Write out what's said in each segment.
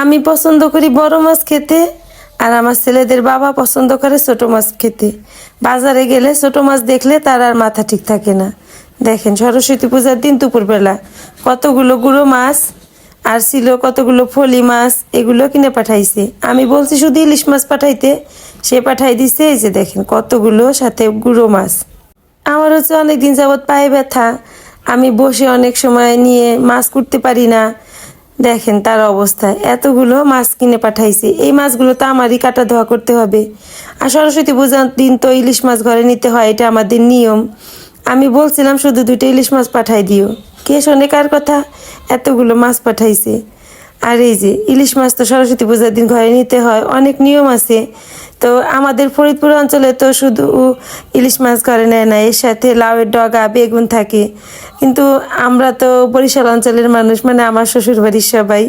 আমি পছন্দ করি বড় মাছ খেতে আর আমার ছেলেদের বাবা পছন্দ করে ছোট মাছ খেতে। বাজারে গেলে ছোট মাছ দেখলে তার আর মাথা ঠিক থাকে না। দেখেন সরস্বতী পূজার দিন দুপুরবেলা কতগুলো গুঁড়ো মাছ আর ছিল কতগুলো ফলি মাছ এগুলো কিনে পাঠাইছে। আমি বলছি, শুধু ইলিশ মাছ পাঠাইতে? সে পাঠাই দিছে, এই যে দেখেন কতগুলো সাথে গুঁড়ো মাছ। আমার হচ্ছে অনেক দিন যাবৎ পায়ে ব্যথা। আমি বসে অনেক সময় নিয়ে মাছ করতে পারি না। দেখেন তার অবস্থা। এতগুলো মাছ কিনে পাঠাইছে। এই মাছগুলো তো আমারই কাটা ধোয়া করতে হবে। আর সরস্বতী পূজার দিন তো ইলিশ মাছ ঘরে নিতে হয়, এটা আমাদের নিয়ম। আমি বলছিলাম শুধু দুটো ইলিশ মাছ পাঠাই দিও। কে শোনে কার কথা? এতগুলো মাছ পাঠাইছে। আর এই যে ইলিশ মাছ তো সরস্বতী পূজার দিন ঘরে নিতে হয়, অনেক নিয়ম আছে। তো আমাদের ফরিদপুর অঞ্চলে তো শুধু ইলিশ মাছ ঘরে নেয় না, এর সাথে লাউয়ের ডগা, বেগুন থাকে। কিন্তু আমরা তো বরিশাল অঞ্চলের মানুষ মানে আমার শ্বশুর বাড়ির সবাই।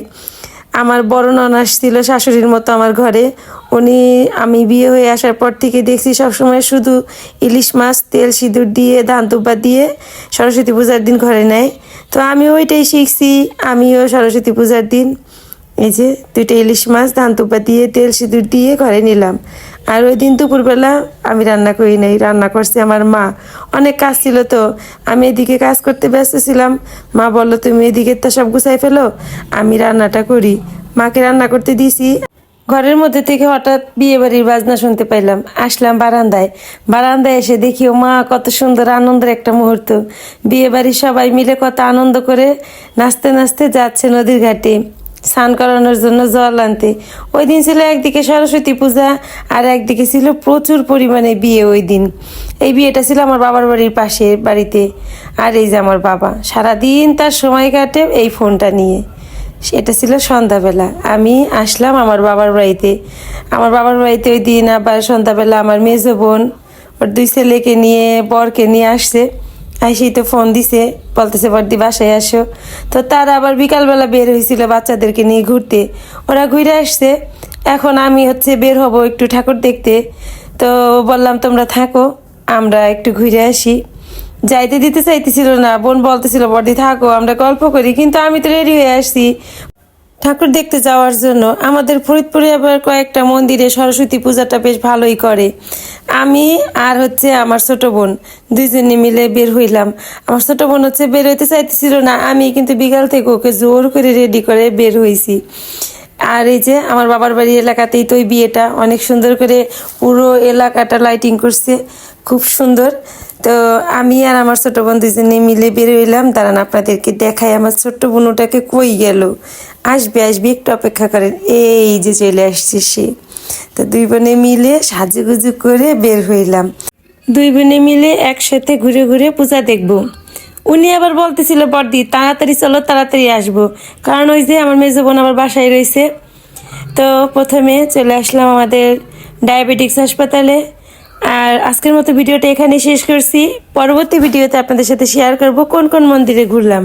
আমার বড় ননাস ছিল শাশুড়ির মতো আমার ঘরে। উনি, আমি বিয়ে হয়ে আসার পর থেকে দেখছি সবসময় শুধু ইলিশ মাছ, তেল সিঁদুর দিয়ে, ধান দিয়ে সরস্বতী পূজার দিন ঘরে নেয়। তো আমি ওইটাই শিখছি। আমিও সরস্বতী পূজার দিন এই যে দুইটা ইলিশ মাছ, ধান তুপা দিয়ে তেল সিঁদুর দিয়ে ঘরে নিলাম। আর ওই দিন দুপুরবেলা আমি রান্না করি নাই, রান্না করছে আমার মা। অনেক কাজ ছিল তো, আমি এদিকে কাজ করতে ব্যস্ত ছিলাম। মা বলল, তুমি এদিকে তো সব গুছাই ফেলো, আমি রান্নাটা করি। মাকে রান্না করতে দিয়েছি। ঘরের মধ্যে থেকে হঠাৎ বিয়ে বাড়ির বাজনা শুনতে পাইলাম। আসলাম বারান্দায়। বারান্দায় এসে দেখি, ও মা, কত সুন্দর আনন্দের একটা মুহূর্ত। বিয়ে বাড়ির সবাই মিলে কত আনন্দ করে নাচতে নাচতে যাচ্ছে নদীর ঘাটে। স্নান করানোর জন্য জল আনতে। ওই দিন ছিল একদিকে সরস্বতী পূজা আর একদিকে ছিল প্রচুর পরিমাণে বিয়ে ওই দিন। এই বিয়েটা ছিল আমার বাবার বাড়ির পাশে বাড়িতে। আর এই যে আমার বাবা, সারাদিন তার সময় কাটে এই ফোনটা নিয়ে। এটা ছিল সন্ধ্যাবেলা। আমি আসলাম আমার বাবার বাড়িতে। আমার বাবার বাড়িতে ওই দিন আবার সন্ধ্যাবেলা আমার মেজো বোন, ওর দুই ছেলেকে নিয়ে, বরকে নিয়ে আসছে। আইসেই তো ফোন দিছে, বলতেছে, বর্দি, বাসায় আসো। তো তারা আবার বিকালবেলা বের হয়েছিল বাচ্চাদেরকে নিয়ে ঘুরতে। ওরা ঘুরে আসছে। এখন আমি হচ্ছে বের হব একটু ঠাকুর দেখতে। তো বললাম, তোমরা থাকো, আমরা একটু ঘুরে আসি। যাইতে দিতে চাইতেছিল না, বোন বলতেছিল, বর্দি, থাকো, আমরা গল্প করি। কিন্তু আমি তো রেডি হয়ে আসছি ঠাকুর দেখতে যাওয়ার জন্য। আমাদের ফরিদপুরে আবার কয়েকটা মন্দিরে সরস্বতী পূজাটা বেশ ভালোই করে। আমি আর হচ্ছে আমার ছোট বোন দুইজনে মিলে বের হইলাম। আমার ছোট বোন হচ্ছে বের হইতে চাইতেছিল না, আমি কিন্তু বিকাল থেকে ওকে জোর করে রেডি করে বের হয়েছি আর এই যে আমার বাবার বাড়ি এলাকাতেই তো ওই বিয়েটা, অনেক সুন্দর করে পুরো এলাকাটা লাইটিং করছে, খুব সুন্দর। তো আমি আর আমার ছোট বোন দুজনে মিলে বের হইলাম। দাঁড়ান, আপনাদেরকে দেখাই। আমার ছোট্ট বোনটাকে কই গেল? আসবে আসবে, একটু অপেক্ষা করেন। এই যে চলে আসছে সে। তো দুই বোনে মিলে সাজুগুজু করে বের হইলাম। দুই বোনে মিলে একসাথে ঘুরে ঘুরে পূজা দেখব। উনি আবার বলতেছিল, বর্দি, তাড়াতাড়ি চলো, তাড়াতাড়ি আসব। কারণ ওই যে আমার মেজো বোন আমার বাসায় রয়েছে তো প্রথমে চলে আসলাম আমাদের ডায়াবেটিক্স হাসপাতালে। আর আজকের মতো ভিডিওটা এখানে শেষ করছি। পরবর্তী ভিডিওতে আপনাদের সাথে শেয়ার করব কোন কোন মন্দিরে ঘুরলাম।